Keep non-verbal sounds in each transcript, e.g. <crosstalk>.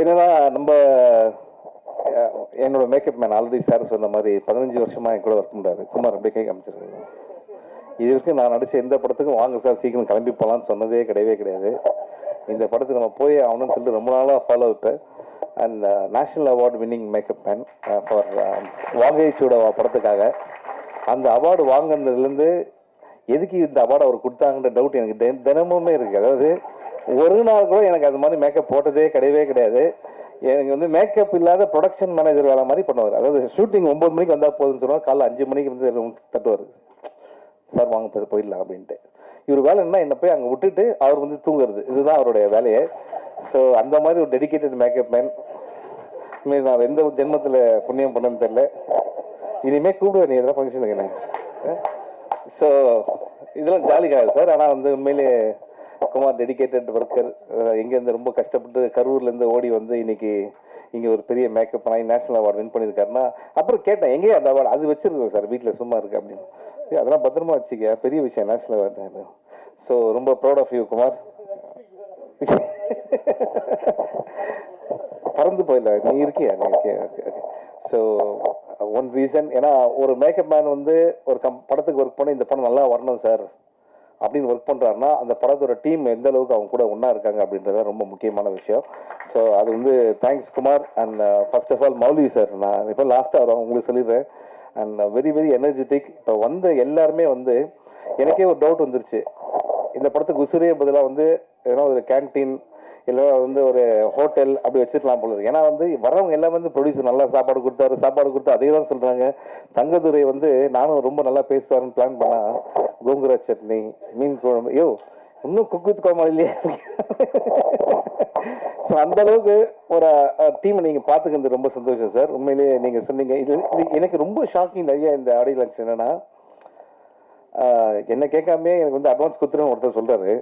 என்னன்னா நம்ம என்னோட மேக்கப் மேன் ஆல்ரெடி சார் சொன்ன மாதிரி பதினஞ்சு வருஷமா என் கூட ஒர்க் பண்ணுறாரு குமார் அப்படியே கை காமிச்சிருக்காங்க இது வரைக்கும் நான் நடிச்ச எந்த படத்துக்கும் வாங்க சார் சீக்கிரம் கிளம்பி போகலான்னு சொன்னதே கிடையவே கிடையாது. இந்த படத்துக்கு நம்ம போய் ஆகணும்னு சொல்லிட்டு ரொம்ப நாளாக ஃபாலோ விட்டேன் and national award winning makeup man for வாங்கை சூட படத்துக்காக. அந்த அவார்டு வாங்கினதுலேருந்து எதுக்கு இந்த அவார்டு அவர் கொடுத்தாங்கன்ற டவுட் எனக்கு தினமுமே இருக்குது அதாவது ஒரு நாள் கூட எனக்கு அது மாதிரி மேக்கப் போட்டதே கிடையவே கிடையாது. எனக்கு வந்து மேக்கப் இல்லாத ப்ரொடக்ஷன் மேனேஜர் வேலை மாதிரி பண்ணுவார். அதாவது ஷூட்டிங் ஒம்பது மணிக்கு வந்தால் போதும்னு சொல்லுவாங்க. காலைல அஞ்சு மணிக்கு வந்து தட்டுவார். சார் வாங்க போய் போயிடலாம் அப்படின்ட்டு. இவர் வேலை என்ன என்ன போய் அங்கே விட்டுட்டு அவர் வந்து தூங்குறது. இதுதான் அவருடைய வேலையை. ஸோ அந்த மாதிரி ஒரு டெடிகேட்டட் மேக்கப் மேன் இனிமேல் நான் எந்த ஜென்மத்தில் புண்ணியம் பண்ணேன்னு தெரியல. இனிமேல் கூப்பிடுவேன் நீ எதாவது ஃபங்க்ஷனுக்கு என்ன? ஸோ இதெல்லாம் ஜாலி கிடையாது சார். ஆனால் வந்து உண்மையிலே பக்கமாக டெடிகேட்டட் ஒர்க்கர் எங்கேருந்து ரொம்ப கஷ்டப்பட்டு கரூர்லேருந்து ஓடி வந்து இன்னைக்கு இங்கே ஒரு பெரிய மேக்கப் பண்ணி நேஷனல் அவார்டு வின் பண்ணியிருக்காருன்னா அப்புறம் கேட்டேன் எங்கேயே அந்த அவார்டு அது வச்சுருக்கோம் சார் வீட்டில் சும்மா இருக்குது அப்படின்னு. அதெல்லாம் பத்திரமா வச்சுக்க பெரிய விஷயம் நேஷனல் அவார்டு ஸோ ரொம்ப ப்ரௌட் ஆஃப் யூ குமார். <laughs> பறந்து போயிடல நீ இருக்கியா? நீ இருக்கியா? ஸோ ஒன் ரீசன் ஏன்னா ஒரு மேக்கப் மேன் வந்து ஒரு கம் படத்துக்கு ஒர்க் பண்ணி இந்த படம் நல்லா வரணும் சார். அப்படின்னு ஒர்க் பண்ணுறாருன்னா அந்த படத்தோட டீம் எந்த அளவுக்கு அவங்க கூட ஒன்றா இருக்காங்க அப்படின்றது தான் ரொம்ப முக்கியமான விஷயம். ஸோ அது வந்து thanks Kumar and first of all Mouli sir நான் இப்போ லாஸ்ட்டாக வரும் உங்களுக்கு சொல்லிடுறேன். அண்ட் வெரி வெரி எனர்ஜெட்டிக் இப்போ வந்த எல்லாருமே வந்து எனக்கே ஒரு டவுட் வந்துருச்சு. இந்த படத்துக்கு உசுரே பதிலாக வந்து ஏன்னா ஒரு கேன்டீன் இல்லை வந்து ஒரு ஹோட்டல் அப்படி வச்சிருக்கலாம் போல ஏன்னா வந்து வரவங்க எல்லாம் வந்து ப்ரொடியூசர் நல்லா சாப்பாடு கொடுத்தாரு சாப்பாடு கொடுத்து அதே தான் சொல்கிறாங்க தங்கதுரை வந்து நானும் ரொம்ப நல்லா பேசுவாருன்னு பிளான் பண்ணால் கோங்குரா சட்னி மீன் குழம்பு. ஐயோ இன்னும் குக்குத் கோமா இல்லையா? ஸோ அந்த அளவுக்கு ஒரு டீமை நீங்கள் பார்த்துக்கிறது ரொம்ப சந்தோஷம் சார். உண்மையிலேயே நீங்கள் சொன்னீங்க. இது இது எனக்கு ரொம்ப ஷாக்கிங் நிறைய இந்த ஆடியோ லான்ச் என்னன்னா என்னை கேட்காமே எனக்கு வந்து அட்வான்ஸ் கொடுத்துருன்னு ஒருத்தர் சொல்கிறாரு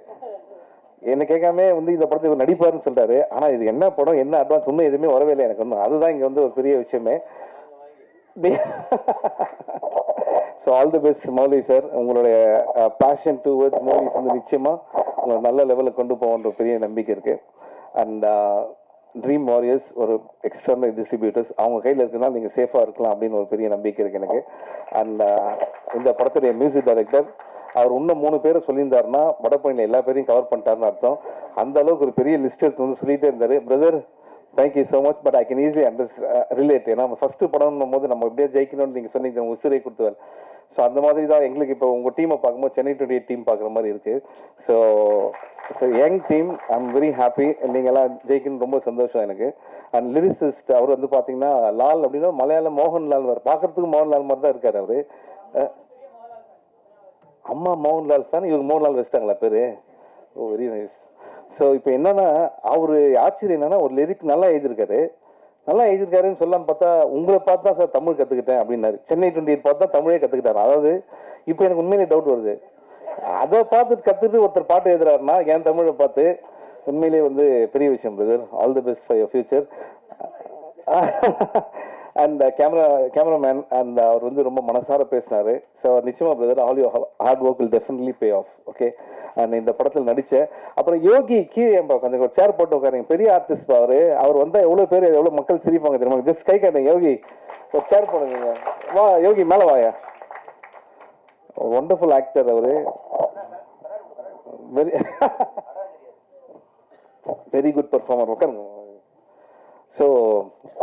என்ன கேட்காம வந்து இந்த படத்தை இவர் நடிப்பாருன்னு சொல்றாரு ஆனா இது என்ன படம் என்ன அட்வான்ஸ் இன்னும் எதுவுமே வரவே இல்லை எனக்கு. ஒன்றும் அதுதான் இங்க வந்து ஒரு பெரிய விஷயமே. So all the best Mouli sir உங்களுடைய பேஷன் டூ வேர்ட்ஸ் மூவிஸ் வந்து நிச்சயமா உங்களை நல்ல லெவலுக்கு கொண்டு போகன்ற பெரிய நம்பிக்கை இருக்கு. அண்ட் ட்ரீம் வாரியர்ஸ் ஒரு எக்ஸ்டர்னல் டிஸ்ட்ரிபியூட்டர்ஸ் அவங்க கையில் இருக்குன்னா நீங்கள் சேஃபாக இருக்கலாம் அப்படின்னு ஒரு பெரிய நம்பிக்கை இருக்கு எனக்கு. அண்ட் இந்த படத்துடைய மியூசிக் டைரக்டர் அவர் இன்னும் மூணு பேரை சொல்லியிருந்தாருன்னா வடபழனியில் எல்லா பேரையும் கவர் பண்ணிட்டாருன்னு அர்த்தம். அந்த அளவுக்கு ஒரு பெரிய லிஸ்ட் எடுத்து வந்து சொல்லிகிட்டே இருந்தார். Brother thank you so much but I can easily under relate ஏன்னா ஃபஸ்ட்டு படம்னும் போது நம்ம எப்படியே ஜெயிக்கணும்னு நீங்கள் சொன்னீங்க உசிரை கொடுத்துவார். ஸோ அந்த மாதிரி தான் எங்களுக்கு இப்போ உங்கள் டீமை பார்க்கும்போது சென்னை டுவெண்ட்டி டீம் பார்க்குற மாதிரி இருக்கு. So so young team I am very happy நீங்கள்லாம் ஜெயிக்கணும் ரொம்ப சந்தோஷம் எனக்கு. அண்ட் லிரிசிஸ்ட் அவர் வந்து பார்த்தீங்கன்னா லால் அப்படின்னா மலையாளம் மோகன்லால் வர பார்க்கறதுக்கு மோகன்லால் மாதிரி தான் இருக்கார் அவர். அம்மா மோகன்லால் ஃபேன் இவங்க மோகன்லால் வச்சிட்டாங்களா பேர்? ஓ வெரி நைஸ் ஸோ இப்போ என்னன்னா அவர் ஆச்சரியம் என்னன்னா ஒரு லிரிக் நல்லா எழுதியிருக்காரு. நல்லா எழுதியிருக்காருன்னு சொல்லாமல் பார்த்தா உங்களை பார்த்து தான் சார் தமிழ் கற்றுக்கிட்டேன் அப்படின்னாரு. சென்னை டுவெண்ட்டி எயிட் பார்த்து தான் தமிழே கற்றுக்கிட்டாரு அதாவது இப்போ எனக்கு உண்மையிலே டவுட் வருது. அதை பார்த்து கற்றுட்டு ஒருத்தர் பாட்டு எழுதுறாருன்னா என் தமிழை பார்த்து? உண்மையிலே வந்து பெரிய விஷயம் brother all the best for your future and camera cameraman and அவர் வந்து ரொம்ப மனசார பேசினாரு. ஸோ நிச்சயமா brother all you hard work will definitely pay off okay and இந்த படத்தில் நடித்தேன் அப்புறம் யோகி கீழே கொஞ்சம் ஒரு சேர் போட்டு உட்காருங்க. பெரிய ஆர்டிஸ்ட் அவர். அவர் வந்தால் எவ்வளோ பேர் எவ்வளோ மக்கள் சிரிப்பாங்க தெரியுமா? ஜஸ்ட் கை காட்டுங்க யோகி. ஒரு சேர் போடுங்க. வா யோகி மேலே வாயா. ஒண்டர்ஃபுல் ஆக்டர் அவர். வெரி வெரி குட் பர்ஃபார்மர் உட்காருங்க. ஸோ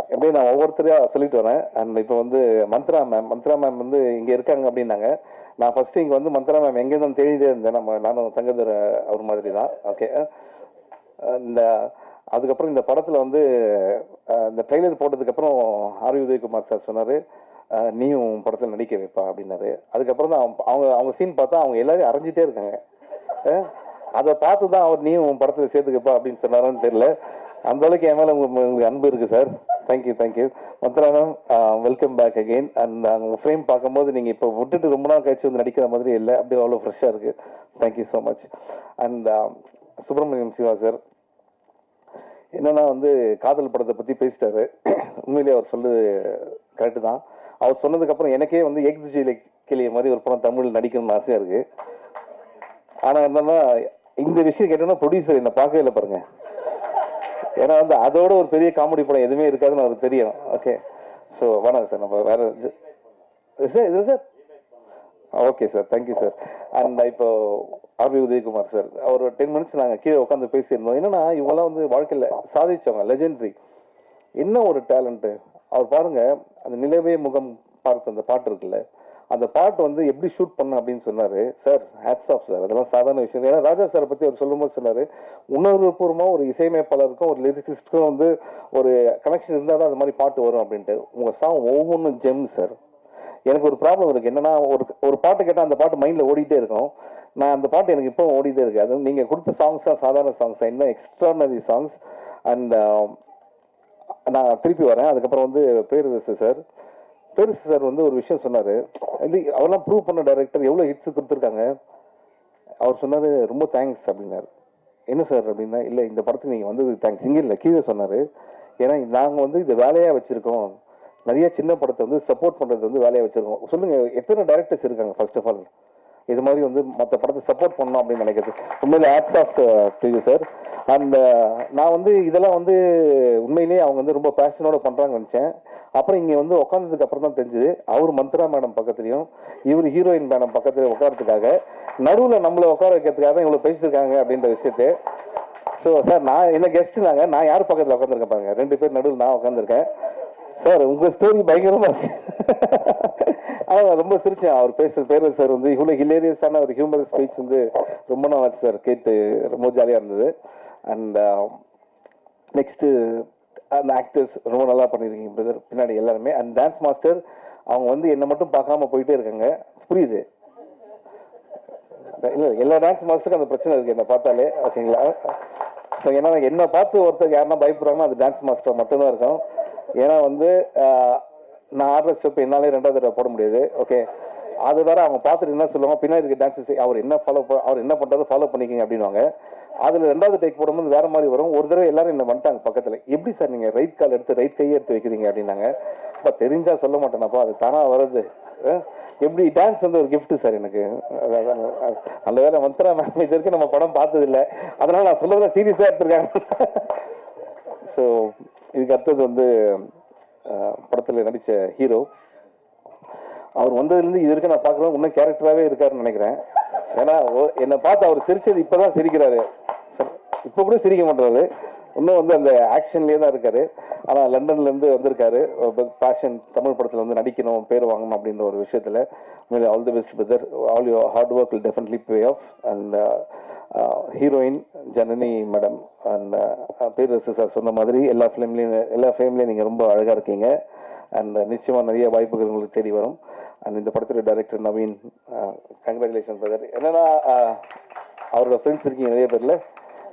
எப்படியும் நான் ஒவ்வொருத்தரையாக சொல்லிட்டு வரேன். அண்ட் இப்போ வந்து மந்த்ரா மேம் மந்த்ரா மேம் வந்து இங்கே இருக்காங்க அப்படின்னாங்க. நான் ஃபஸ்ட்டு இங்கே வந்து மந்த்ரா மேம் எங்கே தான் தேடிட்டே இருந்தேன். நம்ம நானும் தங்கதர் அவர் மாதிரி தான். ஓகே இந்த அதுக்கப்புறம் இந்த படத்தில் வந்து இந்த ட்ரெய்லர் போட்டதுக்கப்புறம் ஆர்வி உதயகுமார் சார் சொன்னார் நீயும் படத்தில் நடிக்க வைப்பா அப்படின்னாரு. அதுக்கப்புறம் தான் அவங்க- அவங்க அவங்க சீன் பார்த்தா அவங்க எல்லாரும் அரைஞ்சிட்டே இருக்காங்க. அதை பார்த்து தான் அவர் நீயும் உன் படத்தில் சேர்த்துக்கப்பா அப்படின்னு சொன்னாரான்னு தெரியல. அந்த அளவுக்கு என் மேலே உங்களுக்கு அன்பு இருக்கு sir thank you thank you மந்த்ரானம் welcome back again and உங்கள் ஃப்ரேம் பார்க்கும்போது நீங்கள் இப்போ விட்டுட்டு ரொம்ப நாள் கழிச்சு வந்து நடிக்கிற மாதிரி இல்லை. அப்படியே அவ்வளோ ஃப்ரெஷ்ஷாக இருக்கு. Thank you so much and Subramaniam Siva sir என்னென்னா வந்து காதல் படத்தை பற்றி பேசிட்டாரு. உண்மையிலேயே அவர் சொல்லுது கரெக்டு தான். அவர் சொன்னதுக்கப்புறம் எனக்கே வந்து எக்ஸிஜியில் கிளிய மாதிரி ஒரு படம் தமிழில் நடிக்கணும்னு ஆசையாக இருக்குது ஆனால் என்னென்னா இந்த விஷயம் கேட்டோன்னா ப்ரொடியூசர் என்னை பார்க்கவே இல்லை பாருங்கள் ஏன்னா வந்து அதோட ஒரு பெரிய காமெடி படம் எதுவுமே இருக்காதுன்னு அவருக்கு தெரியும். ஓகே ஸோ வேணாம் சார் நம்ம வேற சார் இது sir okay sir thank you sir and இப்போ ஆர்பி உதயகுமார் சார் ஒரு டென் மினிட்ஸ் நாங்கள் கீழே உட்காந்து பேசியிருந்தோம். என்னன்னா இவங்கெல்லாம் வந்து வாழ்க்கையில் சாதிச்சவங்க லெஜெண்ட்ரி என்ன ஒரு டேலண்ட்டு அவர் பாருங்க அந்த நிலவே முகம் பார்த்து அந்த பாட்டு இருக்குல்ல அந்த பாட்டு வந்து எப்படி ஷூட் பண்ண அப்படின்னு சொன்னார். சார் ஹேட்ஸ் ஆஃப் சார் அதெல்லாம் சாதாரண விஷயம். ஏன்னா ராஜா சாரை பற்றி அவர் சொல்லும்போது சொன்னார். உணர்வுபூர்வமாக ஒரு இசையமைப்பாளருக்கும் ஒரு லிரிக்ஸிஸ்ட்டுக்கும் வந்து ஒரு கனெக்ஷன் இருந்தால் தான் அந்த மாதிரி பாட்டு வரும் அப்படின்ட்டு. உங்கள் சாங் ஒவ்வொன்றும் ஜெம் சார் எனக்கு ஒரு ப்ராப்ளம் இருக்குது என்னென்னா ஒரு ஒரு பாட்டு கேட்டால் அந்த பாட்டு மைண்டில் ஓடிட்டே இருக்கும். நான் அந்த பாட்டு எனக்கு இப்போ ஓடிட்டே இருக்கு. அது நீங்கள் கொடுத்த சாங்ஸ் தான் சாதாரண சாங்ஸ் இன்னும் எக்ஸ்ட்ரானரி சாங்ஸ் அண்ட் நான் திருப்பி வரேன். அதுக்கப்புறம் வந்து பேர் சார் பெருசு சார் வந்து ஒரு விஷயம் சொன்னார். இது அவரெல்லாம் ப்ரூவ் பண்ண டைரக்டர் எவ்வளோ ஹிட்ஸ் கொடுத்துருக்காங்க. அவர் சொன்னார் ரொம்ப தேங்க்ஸ் அப்படின்னாரு. என்ன சார்? அப்படின்னா இல்லை இந்த படத்துக்கு நீங்கள் வந்தது தேங்க்ஸ் இங்கே இல்லை கீழே சொன்னார். ஏன்னா நாங்கள் வந்து இந்த வேலையாக வச்சுருக்கோம். நிறைய சின்ன படத்தை வந்து சப்போர்ட் பண்ணுறது வந்து வேலையாக வச்சுருக்கோம். சொல்லுங்கள் எத்தனை டேரக்டர்ஸ் இருக்காங்க ஃபர்ஸ்ட் ஆஃப் ஆல் இது மாதிரி வந்து மற்ற படத்தை சப்போர்ட் பண்ணணும் அப்படின்னு நினைக்கிறது. உண்மையிலே hats off to sir and நான் வந்து இதெல்லாம் வந்து உண்மையிலேயே அவங்க வந்து ரொம்ப பேஷனோட பண்ணுறாங்கன்னு நினச்சேன். அப்புறம் இங்கே வந்து உட்காந்ததுக்கு அப்புறம் தான் தெரிஞ்சுது. அவர் மந்த்ரா மேடம் பக்கத்துலையும் இவர் ஹீரோயின் மேடம் பக்கத்துலேயும் உட்காரத்துக்காக நடுவில் நம்மளை உட்கார வைக்கிறதுக்காக தான் இவ்வளோ பேசியிருக்காங்க அப்படின்ற விஷயத்தை ஸோ சார் நான் என்ன கெஸ்ட்டு நாங்கள் நான் யார் பக்கத்தில் உட்காந்துருக்கேன் பாருங்க. ரெண்டு பேர் நடுவில் நான் உட்காந்துருக்கேன் சார் உங்கள் ஸ்டோரி பயங்கரமாக இருக்கு. அதான் ரொம்ப சிரிச்சேன். அவர் பேசுகிற பேர் சார் வந்து இவ்வளோ ஹிலேரியஸான ஒரு ஹியூமர் ஸ்பீச் வந்து ரொம்ப நாள் ஆச்சு சார் கேட்டு ரொம்ப ஜாலியாக இருந்தது. அண்ட் நெக்ஸ்ட்டு um, அந்த ஆக்டர்ஸ் ரொம்ப நல்லா பண்ணியிருக்கீங்க பிரதர் பின்னாடி எல்லாருமே. அண்ட் டான்ஸ் மாஸ்டர் அவங்க வந்து என்னை மட்டும் பார்க்காம போயிட்டே இருக்காங்க. புரியுது? இல்லை எல்லா டான்ஸ் மாஸ்டருக்கும் அந்த பிரச்சனை இருக்குது என்ன பார்த்தாலே. ஓகேங்களா ஸோ ஏன்னா என்னை பார்த்து ஒருத்தர் யாருன்னா பயப்படுறாங்கன்னா அது டான்ஸ் மாஸ்டர் மட்டும்தான் இருக்கும் ஏன்னா வந்து நான் ஆடுற ஸ்டெப் என்னாலே ரெண்டாவது தடவை போட முடியாது. ஓகே அது வேற அவங்க பார்த்துட்டு என்ன சொல்லுவாங்க? பின்னாடி இருக்க டான்ஸஸ் அவர் என்ன ஃபாலோ அவர் என்ன பண்ணுறது ஃபாலோ பண்ணிக்கிங்க அப்படின்வாங்க அதில் ரெண்டாவது டேக் போடும்போது வேற மாதிரி வரும். ஒரு தடவை எல்லாரும் என்ன வந்துட்டாங்க பக்கத்தில். எப்படி சார் நீங்கள் ரைட் கால் எடுத்து ரைட் கையை எடுத்து வைக்கிறீங்க அப்படின்னாங்க. இப்போ தெரிஞ்சா சொல்ல மாட்டேனப்பா அது தானாக வருது. எப்படி டான்ஸ் வந்து ஒரு கிஃப்ட்டு சார் எனக்கு. அதான், நல்ல வேலை மந்த்ரா மேம் இது வரைக்கும் நம்ம படம் பார்த்ததில்லை. அதனால் அதனால நான் சொல்லதான் சீரியஸாக எடுத்திருக்காங்க. <laughs> ஸோ இதுக்கு அடுத்தது வந்து படத்தில் படத்துல நடிச்ச ஹீரோ அவர் வந்ததுலேருந்து இது வரைக்கும் நான் பார்க்குறேன் இன்னும் கேரக்டராகவே இருக்காருன்னு நினைக்கிறேன். ஏன்னா ஓ- என்னை பார்த்து அவர் சிரிச்சது இப்பதான் சிரிக்கிறாரு. இப்போ கூட சிரிக்க மாட்டாரு இன்னும் வந்து அந்த ஆக்ஷன்லேயே தான் இருக்காரு. ஆனால் லண்டன்லேருந்து வந்திருக்காரு. பேஷன் தமிழ் படத்தில் வந்து நடிக்கணும் பேர் வாங்கணும் அப்படின்ற ஒரு விஷயத்தில். All the best brother all you hard work will definitely pay off and heroine Janani madam and பேர் சார் சொன்ன மாதிரி எல்லா ஃபிலிம்லேயும் எல்லா ஃபிலிம்லேயும் நீங்கள் ரொம்ப அழகாக இருக்கீங்க. அண்ட் uh, நிச்சயமாக நிறைய வாய்ப்புகள் உங்களுக்கு தேடி வரும். அண்ட் இந்த படத்துடைய director Naveen uh, congratulation brother என்னன்னா uh, அவரோட ஃப்ரெண்ட்ஸ் இருக்கீங்க நிறைய பேரில்.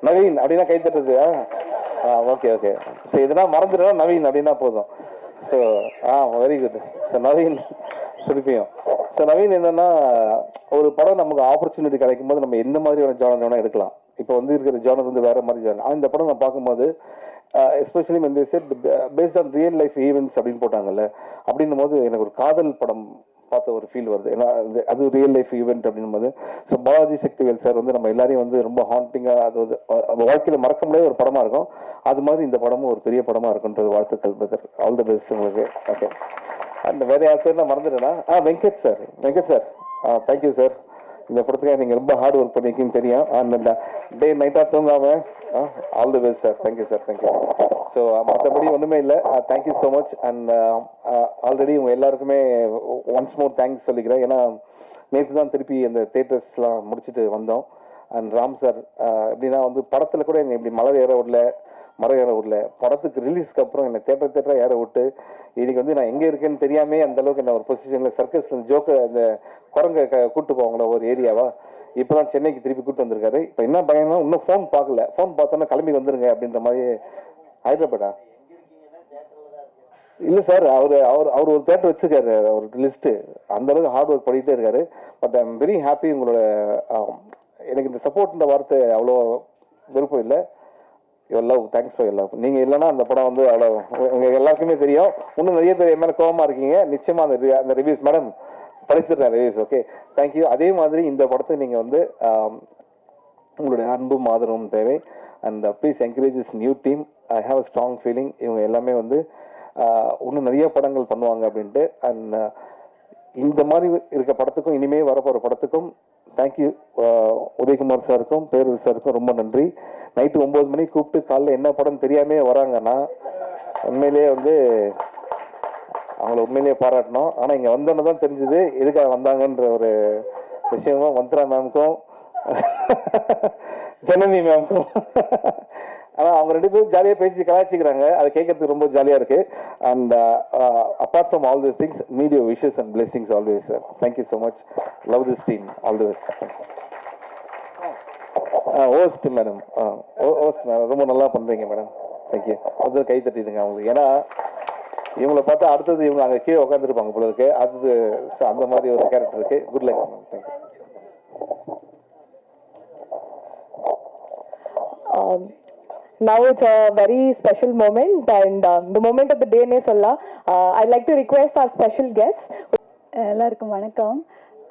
நவீன் அப்படின்னா கைத்தட்டுறது ஆ ஓகே ஓகே ஸோ இதெல்லாம் மறந்துடுறா நவீன் அப்படின்னா போதும். So ah very good so Naveen திருப்பியும் ஸோ நவீன் என்னன்னா ஒரு படம் நமக்கு ஆப்பர்ச்சுனிட்டி கிடைக்கும் போது நம்ம எந்த மாதிரியான ஜானர் வேணால் எடுக்கலாம். இப்போ வந்து இருக்கிற ஜானர் வந்து வேற மாதிரி ஜானர் ஆனால் இந்த படம் நான் பார்க்கும்போது எஸ்பெஷலி வந்து set based on real life events அப்படின்னு போட்டாங்கல்ல அப்படின்னும் போது எனக்கு ஒரு காதல் படம் பார்த்த ஒரு ஃபீல் வருது. ஏன்னா அது ரியல் லைஃப் ஈவெண்ட் அப்படின்னும் போது ஸோ பாலாஜி சக்திவேல் சார் வந்து நம்ம எல்லாரையும் வந்து ரொம்ப ஹாண்டிங்காக அது வந்து வாழ்க்கையில் மறக்க முடியாத ஒரு படமா இருக்கும். அது மாதிரி இந்த படமும் ஒரு பெரிய படமா இருக்குன்றது வாழ்த்துக்கள் பிரதர் ஆல் தி பெஸ்ட் உங்களுக்கு. ஓகே அந்த வேற யார் பேர் நான் மறந்துட்டேனா? ஆ Venkat sir Venkat sir ah thank you sir இந்த படத்துக்காக நீங்க ரொம்ப ஹார்ட் ஒர்க் பண்ணியிருக்கீங்கன்னு தெரியும். அந்த டே நைட்டாக தூங்காமல் all the best sir thank you sir thank you so மற்றபடி ஒன்றுமே இல்லை. Thank you so much and already உங்கள் எல்லாருக்குமே ஒன்ஸ் மோர் தேங்க்ஸ் சொல்லிக்கிறேன். ஏன்னா நேற்று தான் திருப்பி அந்த தேட்டர்ஸ்லாம் முடிச்சுட்டு வந்தோம். அண்ட் ராம் சார் எப்படின்னா வந்து படத்தில் கூட என்னை இப்படி மலர் ஏற விடல. மரம் ஊரில். படத்துக்கு ரிலீஸ்க்கு அப்புறம் என்னை தேட்டர் தேட்டராக ஏற விட்டு இன்னைக்கு வந்து நான் எங்கே இருக்கேன்னு தெரியாமே அந்த அளவுக்கு என்ன ஒரு பொசிஷனில் சர்க்கஸ்ல ஜோக்க அந்த குரங்க க- கூப்பிட்டு போவாங்களா ஒரு ஏரியாவா இப்போதான் சென்னைக்கு திருப்பி கூப்பிட்டு வந்திருக்காரு. இப்போ என்ன பயம்னா இன்னும் ஃபோன் பார்க்கல. ஃபோன் பார்த்தோன்னா கிளம்பி வந்துருங்க அப்படின்ற மாதிரி ஹைதராபாடா இல்லை சார் அவர் அவர் அவர் ஒரு தேட்டர் வச்சிருக்காரு அவர் லிஸ்ட்டு அந்தளவுக்கு ஹார்ட் ஒர்க் பண்ணிகிட்டே இருக்காரு. பட் ஐம் வெரி ஹாப்பி உங்களோட எனக்கு இந்த சப்போர்ட்ன்ற வார்த்தை அவ்வளோ விருப்பம் இல்லை. Your love thanks for love நீங்கள் இல்லைன்னா அந்த படம் வந்து அவ்வளோ உங்க எல்லாருக்குமே தெரியும். இன்னும் நிறைய பேர் என் மேலே கோவமா இருக்கீங்க. நிச்சயமாக அந்த அந்த ரிவ்யூஸ் மேடம் படிச்சிடுறேன் ரிவ்யூஸ் ஓகே தேங்க்யூ அதே மாதிரி இந்த படத்தை நீங்கள் வந்து um, உங்களுடைய அன்பும் ஆதரவும் தேவை. And please encourage is new team I have a strong feeling இவங்க எல்லாமே வந்து uh, இன்னும் நிறைய படங்கள் பண்ணுவாங்க அப்படின்ட்டு. அண்ட் uh, இந்த மாதிரி இருக்க படத்துக்கும் இனிமே வரப்போகிற படத்துக்கும் தேங்க்யூ uh, உதயகுமார் சாருக்கும் பேரூர் சாருக்கும் ரொம்ப நன்றி. நைட்டு ஒம்பது மணிக்கு கூப்பிட்டு காலைல என்ன படம் தெரியாமே வராங்கன்னா உண்மையிலேயே வந்து அவங்கள உண்மையிலேயே பாராட்டணும். ஆனால் இங்கே வந்தோன்னு தான் தெரிஞ்சுது எதுக்காக வந்தாங்கன்ற ஒரு விஷயமும். மந்த்ரா மேம்க்கும் <laughs> ஜனனி மேம்க்கும் ஆனால் அவங்க ரெண்டு பேரும் ஜாலியாக பேசி கலாய்ச்சிக்கிறாங்க. அதை கேட்கறதுக்கு ரொம்ப ஜாலியாக இருக்கு. And apart from all this things media wishes and blessings always sir thank you so much love this team all the best host madam host madam ரொம்ப நல்லா பண்ணுறீங்க மேடம் தேங்க்யூ அது கை தட்டிடுங்க அவங்களுக்கு. ஏன்னா இவங்கள பார்த்தா அடுத்தது இவங்க அங்கே கீழே உட்காந்துருப்பாங்க போல இருக்கு. அடுத்தது அந்த மாதிரி ஒரு கேரக்டர் இருக்கு. Good luck ma'am thank you um, now it's a very special moment and um, the moment of the day ne solla uh, i'd like to request எல்லாருக்கும் வணக்கம்.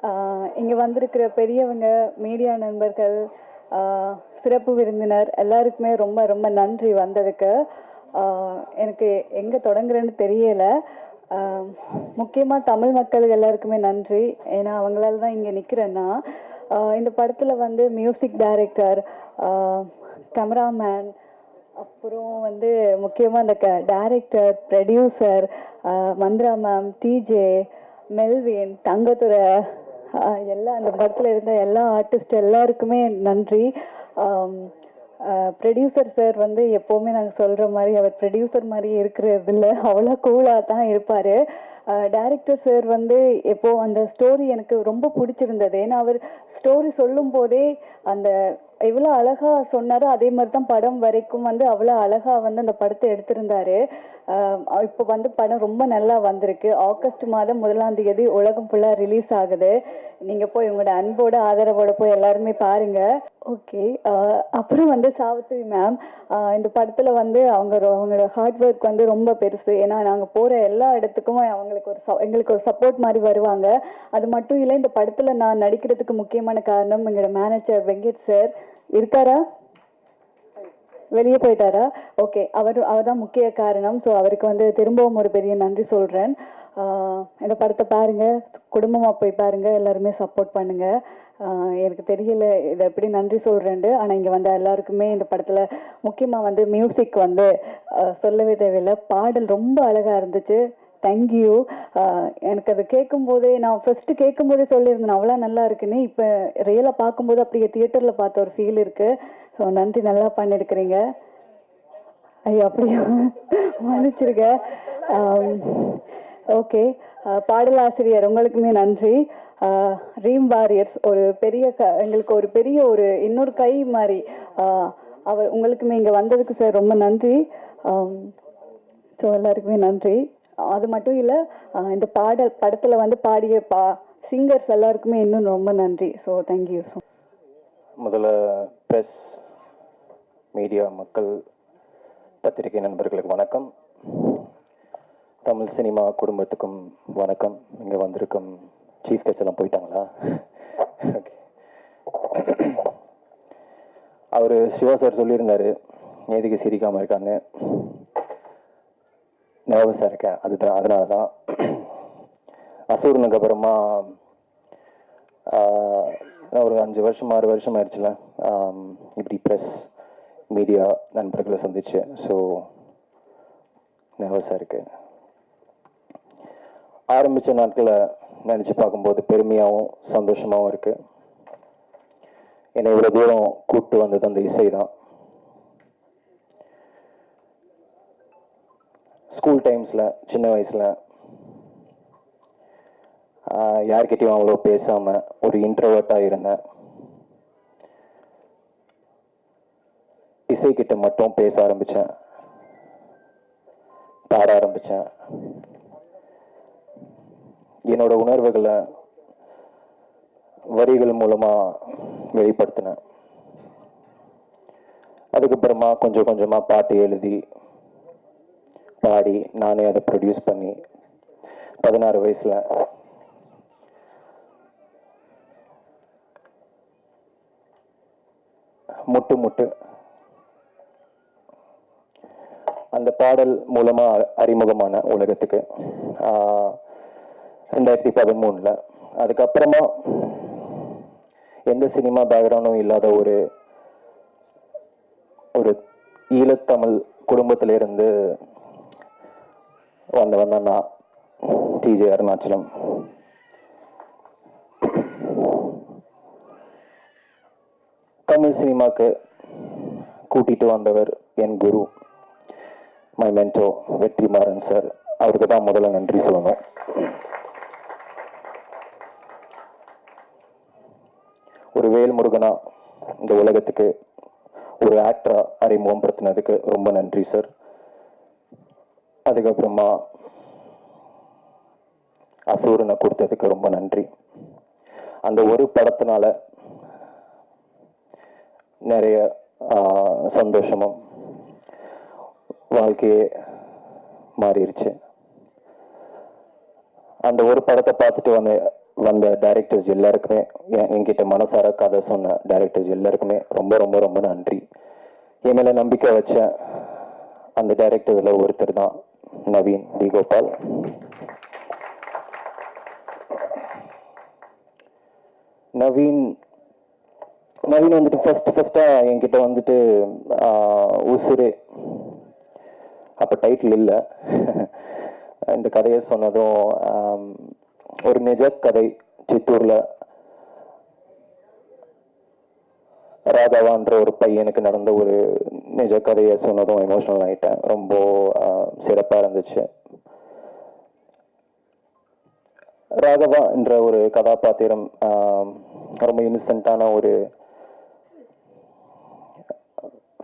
Uh, இங்கே வந்திருக்கிற பெரியவங்க மீடியா நண்பர்கள் uh, சிறப்பு விருந்தினர் எல்லாருக்குமே ரொம்ப ரொம்ப நன்றி வந்ததுக்கு. Uh, எனக்கு எங்கே தொடங்குறேன்னு தெரியலை. முக்கியமாக தமிழ் மக்கள் எல்லாருக்குமே நன்றி. ஏன்னா அவங்களால தான் இங்கே நிற்கிறேன்னா இந்த படத்தில் வந்து மியூசிக் டைரக்டர் கேமராமேன் அப்புறம் வந்து முக்கியமாக அந்த க director producer Mantra ma'am DJ Melvin Thangathurai எல்லா அந்த படத்தில் இருந்த எல்லா ஆர்டிஸ்ட் எல்லாருக்குமே நன்றி. ப்ரொடியூசர் சார் வந்து எப்போவுமே நாங்கள் சொல்கிற மாதிரி அவர் ப்ரொடியூசர் மாதிரி இருக்கிறது இல்லை. அவ்வளோ கூலாக தான் இருப்பார். டைரக்டர் சார் வந்து எப்போது அந்த ஸ்டோரி எனக்கு ரொம்ப பிடிச்சிருந்தது. ஏன்னா அவர் ஸ்டோரி சொல்லும் போதே அந்த எவ்வளோ அழகாக சொன்னாரோ. அதே மாதிரி தான் படம் வரைக்கும் வந்து அவ்வளோ அழகாக வந்து அந்த படத்தை எடுத்திருந்தாரு. இப்போ வந்து படம் ரொம்ப நல்லா வந்திருக்கு. ஆகஸ்ட் மாதம் முதலாம் தேதி உலகம் ஃபுல்லாக ரிலீஸ் ஆகுது. நீங்கள் போய் உங்களோட அன்போட ஆதரவோட போய் எல்லாருமே பாருங்க. ஓகே அப்புறம் வந்து சாவித்ரி மேம் இந்த படத்தில் வந்து அவங்க அவங்களோட ஹார்ட் ஒர்க் வந்து ரொம்ப பெருசு. ஏன்னா நாங்கள் போகிற எல்லா இடத்துக்கும் அவங்களுக்கு ஒரு ச- எங்களுக்கு ஒரு சப்போர்ட் மாதிரி வருவாங்க. அது மட்டும் இல்லை இந்த படத்தில் நான் நடிக்கிறதுக்கு முக்கியமான காரணம் எங்களோட மேனேஜர் வெங்கட் சார் இருக்காரா? வெளியே போயிட்டாரா? ஓகே அவர் அவர் தான் முக்கிய காரணம். ஸோ அவருக்கு வந்து திரும்பவும் ஒரு பெரிய நன்றி சொல்கிறேன் இந்த படத்தை பாருங்கள் குடும்பமாக போய் பாருங்கள் எல்லாருமே சப்போர்ட் பண்ணுங்கள் எனக்கு தெரியல இதை எப்படி நன்றி சொல்கிறேன்ட்டு ஆனால் இங்கே வந்த எல்லாருக்குமே இந்த படத்தில் முக்கியமாக வந்து மியூசிக் வந்து சொல்லவே தேவையில்லை. பாடல் ரொம்ப அழகாக இருந்துச்சு. தேங்க்யூ எனக்கு அது கேட்கும்போதே நான் ஃபஸ்ட்டு கேட்கும்போதே சொல்லியிருந்தேன் அவ்வளோ நல்லா இருக்குன்னு. இப்போ ரியலாக பார்க்கும்போது அப்படியே தியேட்டரில் பார்த்த ஒரு ஃபீல் இருக்குது ஸோ நன்றி நல்லா பண்ணியிருக்கிறீங்க ஐயோ அப்படியா மன்னிச்சிருங்க. ஓகே. பாடலாசிரியர் உங்களுக்குமே நன்றி. ரீம் வாரியர்ஸ் ஒரு பெரிய க எங்களுக்கு ஒரு பெரிய ஒரு இன்னொரு கை மாதிரி அவர் உங்களுக்குமே இங்கே வந்ததுக்கு சார் ரொம்ப நன்றி. ஸோ எல்லாருக்குமே நன்றி. அது மட்டும் இல்லை இந்த பாடல் படத்தில் வந்து பாடிய பா சிங்கர்ஸ் எல்லாருக்குமே இன்னும் ரொம்ப நன்றி. ஸோ தேங்க்யூ ஸோ முதல்ல ப்ரெஸ் மீடியா மக்கள் பத்திரிகை நண்பர்களுக்கு வணக்கம். தமிழ் சினிமா குடும்பத்துக்கும் வணக்கம். இங்கே வந்திருக்கும் சீஃப் கெஸ்ட் எல்லாம் போயிட்டாங்களா? ஓகே அவர் சிவா சார் சொல்லியிருந்தாரு. எதுக்கு சிரிக்காமல் இருக்காங்க. நர்வஸாக இருக்கேன். அதுதான் அதனால தான். அசூர்னுக்கு அப்புறமா ஒரு அஞ்சு வருஷம் ஆறு வருஷம் ஆயிடுச்சுல. இப்படி ப்ரெஸ் மீடியா நண்பர்களை சந்திச்சு ஸோ நர்வஸாக இருக்கு ஆரம்பித்த நாட்களை நினச்சி பார்க்கும்போது பெருமையாகவும் சந்தோஷமாகவும் இருக்குது என்னை இவ்வளோ தூரம் கூப்பிட்டு வந்தது அந்த இசை தான். ஸ்கூல் டைம்ஸில் சின்ன வயசில் யார்கிட்டையும் அவ்வளோ பேசாமல் ஒரு இன்ட்ரவர்ட்டாக இருந்தேன். இசைக்கிட்ட மட்டும் பேச ஆரம்பித்தேன் பாட ஆரம்பித்தேன் என்னோட உணர்வுகளை வரிகள் மூலமாக வெளிப்படுத்தினேன். அதுக்கப்புறமா கொஞ்சம் கொஞ்சமாக பாட்டு எழுதி பாடி நானே அதை ப்ரொடியூஸ் பண்ணி பதினாறு வயசில் முட்டு முட்டு அந்த பாடல் மூலமாக அறிமுகமான உலகத்துக்கு. ரெண்டாயிரத்தி பதிமூணில். அதுக்கப்புறமா எந்த சினிமா பேக்ரவுண்டும் இல்லாத ஒரு ஒரு ஈழத்தமிழ் குடும்பத்திலிருந்து வந்தவன் தான் நான் டிஜே அருணாச்சலம். தமிழ் சினிமாக்கு கூட்டிட்டு வந்தவர் என் குரு. மை மென்டோ வெற்றிமாறன் சார் அவருக்கு தான் முதல்ல நன்றி சொல்லணும் ஒரு வேல்முருகனா இந்த உலகத்துக்கு ஒரு ஆக்டரா அறிமுகப்படுத்தினதுக்கு ரொம்ப நன்றி சார் அதுக்கப்புறமா அசூரனை கொடுத்ததுக்கு ரொம்ப நன்றி. அந்த ஒரு படத்தினால நிறைய சந்தோஷமும் வாழ்க்கையே மாறிடுச்சு அந்த ஒரு படத்தை பார்த்துட்டு வந்த வந்த டைரக்டர்ஸ் எல்லாருக்குமே என்- என்கிட்ட மனசார கதை சொன்ன டைரக்டர்ஸ் எல்லாருக்குமே ரொம்ப ரொம்ப ரொம்ப நன்றி. என் மேலே நம்பிக்கை வச்ச அந்த டைரக்டர்ஸில் ஒருத்தர் தான் நவீன் டி. கோபால். நவீன் நவீன் வந்துட்டு ஃபஸ்ட்டு ஃபஸ்ட்டாக என்கிட்ட வந்துட்டு உசுரே அப்போ டைட்டில் இல்லை. இந்த கதையை சொன்னதும் ஒரு நிஜ கதை சித்தூரில். ராதாவான்ற ஒரு பையனுக்கு நடந்த ஒரு நிஜ கதையை சொன்னதும் எமோஷனல் ஆகிட்டேன் ரொம்ப சிறப்பாக இருந்துச்சு. ராகவா என்ற ஒரு கதாபாத்திரம் ரொம்ப இன்னசென்ட்டான ஒரு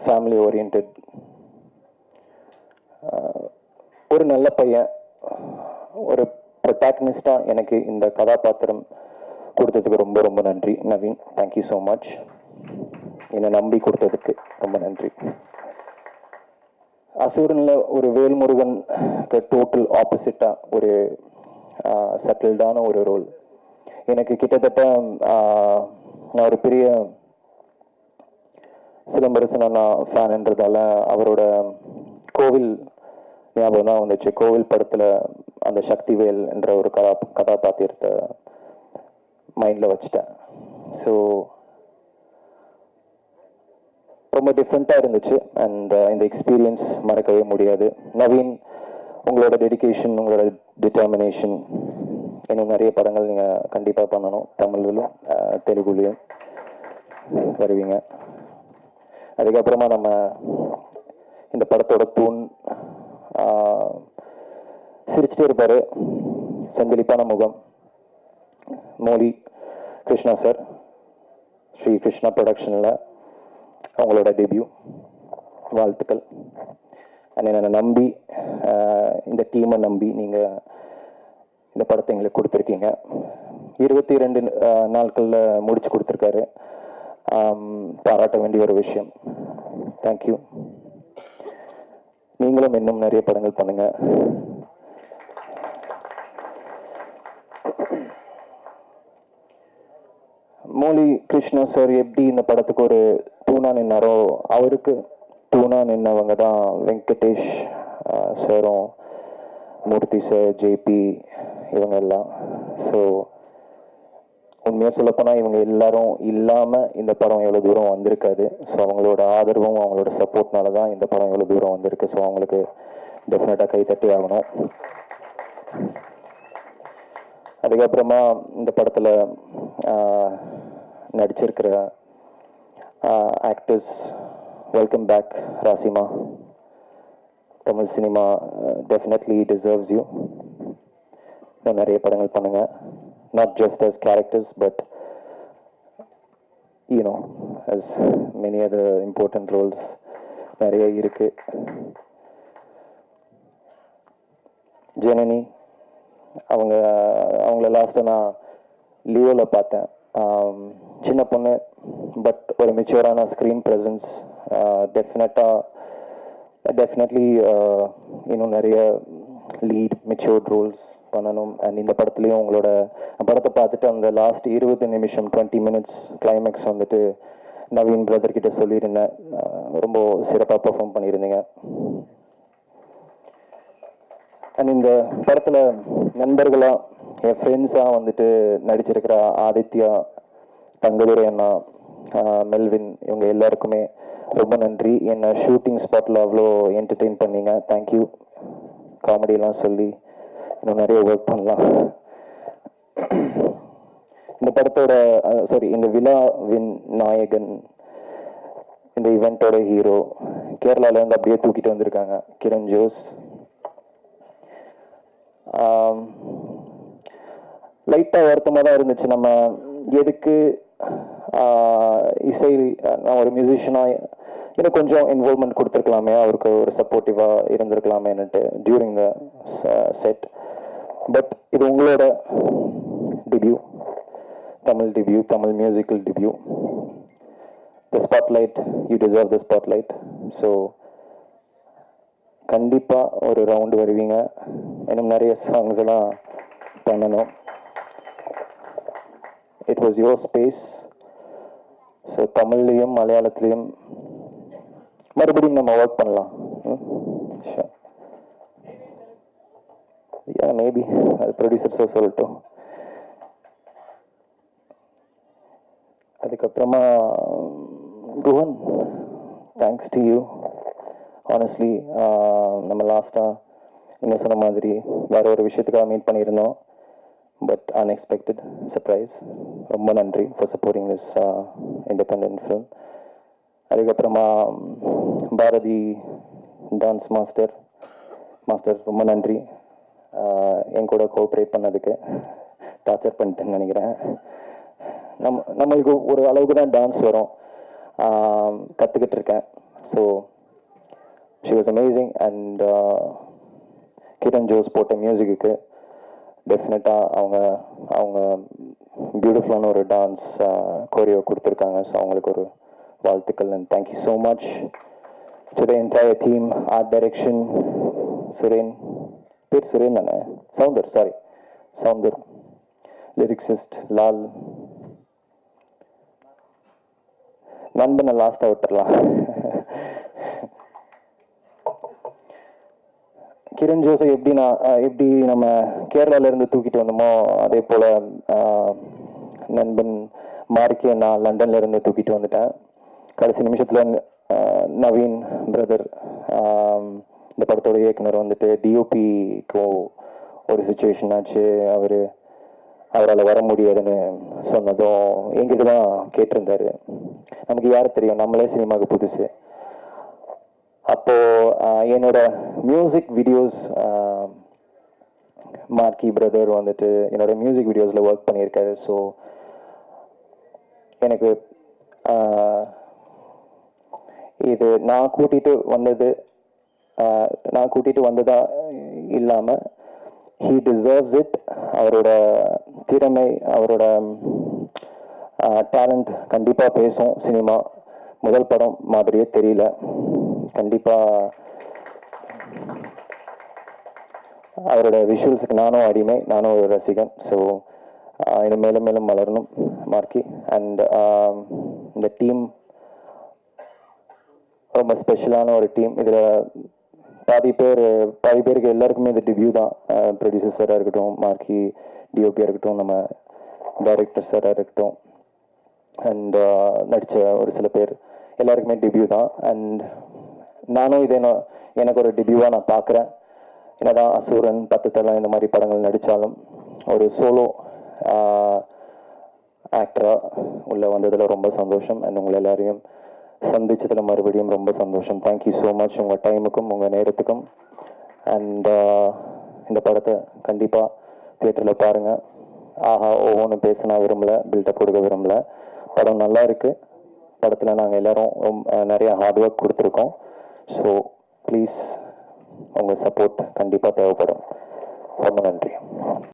ஃபேமிலி ஓரியன்ட் ஒரு நல்ல பையன் ஒரு ப்ரொட்டாக்னிஸ்டா எனக்கு இந்த கதாபாத்திரம் கொடுத்ததுக்கு ரொம்ப ரொம்ப நன்றி. நவீன் தேங்க்யூ ஸோ மச் என்னை நம்பி கொடுத்ததுக்கு ரொம்ப நன்றி. அசூரனில் ஒரு வேல்முருகன் டோட்டல் ஆப்போசிட்டாக ஒரு சட்டில்டான ஒரு ரோல் எனக்கு கிட்டத்தட்ட நான் ஒரு பெரிய சிலம்பரசன அண்ணா ஃபேன்ன்றதால அவரோட கோவில் ஞாபகம் தான் வந்துச்சு. கோவில் படத்தில் அந்த சக்திவேல் என்ற ஒரு கதா கதாபாத்திரத்தை மைண்டில் வச்சுட்டேன். ஸோ ரொம்ப டிஃப்ரெண்ட்டாக இருந்துச்சு. அண்ட் uh, இந்த எக்ஸ்பீரியன்ஸ் மறக்கவே முடியாது. நவீன் உங்களோட டெடிகேஷன் உங்களோட டிட்டர்மினேஷன் இன்னும் நிறைய படங்கள் நீங்கள் கண்டிப்பாக பண்ணணும். தமிழ்லையும் அஹ், uh, தெலுங்குலையும் வருவீங்க. அதுக்கப்புறமா நம்ம இந்த படத்தோட தூண் சிரிச்சுட்டே இருப்பார். செந்திலிப்பான முகம். Molly Krishna sir. ஸ்ரீ கிருஷ்ணா ப்ரொடக்ஷனில் அவங்களோட டெபியூ வாழ்த்துக்கள். அண்ட் என்னை நம்பி இந்த டீமை நம்பி நீங்கள் இந்த படத்தை எங்களுக்கு கொடுத்துருக்கீங்க. இருபத்தி ரெண்டு நாட்களில் முடிச்சு கொடுத்துருக்காரு. பாராட்ட வேண்டிய ஒரு விஷயம். தேங்க்யூ நீங்களும் இன்னும் நிறைய படங்கள் பண்ணுங்க. மோலி கிருஷ்ணா சார் எப்படி இந்த படத்துக்கு ஒரு தூணா நின்னாரோ அவருக்கு தூணா நின்னவங்க தான் வெங்கடேஷ் சாரும் மூர்த்தி சார் ஜேபி இவங்க எல்லாம். ஸோ உண்மையாக சொல்லப்போனால் இவங்க எல்லாரும் இல்லாமல் இந்த படம் எவ்வளோ தூரம் வந்திருக்காது. ஸோ அவங்களோட ஆதரவும் அவங்களோட சப்போர்ட்னால தான் இந்த படம் எவ்வளோ தூரம் வந்திருக்கு. ஸோ அவங்களுக்கு டெஃபினட்டாக கைத்தட்டி ஆகணும். அதுக்கப்புறமா இந்த படத்தில் நடிச்சிருக்கிற actors welcome back Rasima. Tamil cinema definitely deserves you இன்னும் நிறைய படங்கள் பண்ணுங்கள் not just as characters but you know as many other important roles நிறைய இருக்கு. ஜனனி அவங்க அவங்கள லாஸ்ட்டு நான் லியோவில் பார்த்தேன். சின்ன பொண்ணு பட் ஒரு மெச்சூரான ஸ்க்ரீன் ப்ரெசன்ஸ் டெஃபினட்டாக டெஃபினெட்லி இன்னும் நிறைய லீட் மெச்சூர்ட் ரோல்ஸ் பண்ணணும். அண்ட் இந்த படத்துலையும் உங்களோட படத்தை பார்த்துட்டு அந்த லாஸ்ட் இருபது நிமிஷம் டுவெண்ட்டி மினிட்ஸ் கிளைமேக்ஸ் வந்துட்டு நவீன் பிரதர்கிட்ட சொல்லியிருந்தேன். ரொம்ப சிறப்பாக பெர்ஃபார்ம் பண்ணியிருந்தீங்க. அண்ட் இந்த படத்தில் நண்பர்களாக என் ஃப்ரெண்ட்ஸாக வந்துட்டு நடிச்சிருக்கிற ஆதித்யா தங்கதுரை அண்ணா மெல்வின் இவங்க எல்லாருக்குமே ரொம்ப நன்றி. என்னை ஷூட்டிங் ஸ்பாட்டில் அவ்வளோ என்டர்டெயின் பண்ணீங்க. தேங்க்யூ காமெடியெலாம் சொல்லி இன்னும் நிறைய ஒர்க் பண்ணலாம். இந்த படத்தோட சாரி இந்த விழாவின் நாயகன் இந்த இவெண்ட்டோட ஹீரோ கேரளாவிலேருந்து அப்படியே தூக்கிட்டு வந்திருக்காங்க. கிரண் ஜோஸ். லைட்டாக வருத்தமாக தான் இருந்துச்சு. நம்ம எதுக்கு இசை நான் ஒரு மியூசிஷியனாக இன்னும் கொஞ்சம் இன்வால்மெண்ட் கொடுத்துருக்கலாமே அவருக்கு ஒரு சப்போர்ட்டிவாக இருந்திருக்கலாமேன்னுட்டு டியூரிங் த செட் பட் இது உங்களோட debut Tamil debut Tamil musical debut the spotlight you deserve the spotlight so கண்டிப்பாக ஒரு ரவுண்டு வருவீங்க. இன்னும் நிறைய சாங்ஸ் எல்லாம் பண்ணணும். It was your space so தமிழ்லேயும் மலையாளத்துலேயும் மறுபடியும் நம்ம ஒர்க் பண்ணலாம். Hmm? யா மேபி அது ப்ரொடியூசர்ஸாக சொல்லட்டும். அதுக்கப்புறமா Guhan thanks to you honestly நம்ம லாஸ்ட்டாக நீங்கள் சொன்ன மாதிரி வேற ஒரு விஷயத்துக்காக மீட் பண்ணியிருந்தோம். பட் அன்எக்ஸ்பெக்டட் சர்ப்ரைஸ் ரொம்ப நன்றி for supporting this independent film அதுக்கப்புறமா பாரதி டான்ஸ் மாஸ்டர் மாஸ்டர் ரொம்ப நன்றி. என் கூட கோஆப்ரேட் பண்ணதுக்கு டார்ச்சர் பண்ணிட்டேன்னு நினைக்கிறேன். நம்ம நம்மளுக்கு ஒரு அளவுக்கு தான் டான்ஸ் வரும். கற்றுக்கிட்டு இருக்கேன். So she was amazing and Kiran Jose போட்ட மியூசிக்கு டெஃபினட்டாக அவங்க அவங்க பியூட்டிஃபுல்லான ஒரு டான்ஸ் கோரியோ கொடுத்துருக்காங்க. ஸோ அவங்களுக்கு ஒரு வாழ்த்துக்கள் and thank you so much to the entire team art direction Suren பேர் சுரேன் தானே? சவுந்தர் சாரி சவுந்தர். லிரிக்ஸிஸ்ட் லால். நண்பனை லாஸ்ட்டாக விட்டுறலாம். கிரண் ஜோசை எப்படி நான் எப்படி நம்ம கேரளாவிலேருந்து தூக்கிட்டு வந்தோமோ அதே போல் நண்பன் மார்க்கே நான் லண்டன்ல இருந்து தூக்கிட்டு வந்துட்டேன். கடைசி நிமிஷத்தில் நவீன் பிரதர் இந்த படத்தோட இயக்குனர் வந்துட்டு டிஓபிக்கு ஒரு சுச்சுவேஷன் ஆச்சு. அவர் அவரால் வர முடியாதுன்னு சொன்னதும் எங்கிட்ட தான் கேட்டிருந்தாரு. நமக்கு யார் தெரியும்? நம்மளே சினிமாவுக்கு புதுசு. அப்போது என்னோட மியூசிக் வீடியோஸ் மார்க்கி பிரதர் வந்துட்டு என்னோட மியூசிக் வீடியோஸில் ஒர்க் பண்ணியிருக்காரு. ஸோ எனக்கு இது நான் கூட்டிகிட்டு வந்தது நான் கூட்டிகிட்டு வந்ததா இல்லாமல் ஹீ டிசர்வ்ஸ் இட் அவரோட திறமை அவரோட டேலண்ட் கண்டிப்பாக பேசும் சினிமா. முதல் படம் மாதிரியே தெரியல. கண்டிப்பாக அவரோட விஷுவல்ஸுக்கு நானும் அடிமை. நானும் ஒரு ரசிகன். ஸோ இன்னும் மேலும் மேலும் வளரணும் மார்க்கி அண்ட் இந்த டீம் ரொம்ப ஸ்பெஷலான ஒரு டீம் இதில் பாதி பேர் பாதி பேருக்கு எல்லாருக்குமே இது டிபியூ தான். ப்ரொடியூசர்ஸராக இருக்கட்டும் மார்க்கி டிஓபியாக இருக்கட்டும் நம்ம டைரக்டர் சாராக இருக்கட்டும். அண்ட் நடித்த ஒரு சில பேர் எல்லாருக்குமே டிபியூ தான். அண்ட் நானும் இதை நான் எனக்கு ஒரு டிபியூவாக நான் பார்க்குறேன் என்னதான் அசூரன் பத்து தலை இந்த மாதிரி படங்கள் நடித்தாலும் ஒரு சோலோ ஆக்டராக உள்ளே வந்ததில் ரொம்ப சந்தோஷம். அண்ட் உங்களை எல்லாரையும் சந்திச்சதில் மறுபடியும் ரொம்ப சந்தோஷம். தேங்க்யூ ஸோ மச் உங்கள் டைமுக்கும் உங்கள் நேரத்துக்கும். அண்ட் uh, இந்த படத்தை கண்டிப்பாக தியேட்டரில் பாருங்கள் ஆஹா ஓஹோன்னு பேச நான் விரும்பல பில்டப் கொடுக்க விரும்பல. படம் நல்லா இருக்குது படத்தில் நாங்கள் எல்லாரும் நிறைய ஹார்ட் ஒர்க் கொடுத்துருக்கோம். ஸோ ப்ளீஸ் உங்கள் சப்போர்ட் கண்டிப்பாக தேவைப்படும். ரொம்ப நன்றி.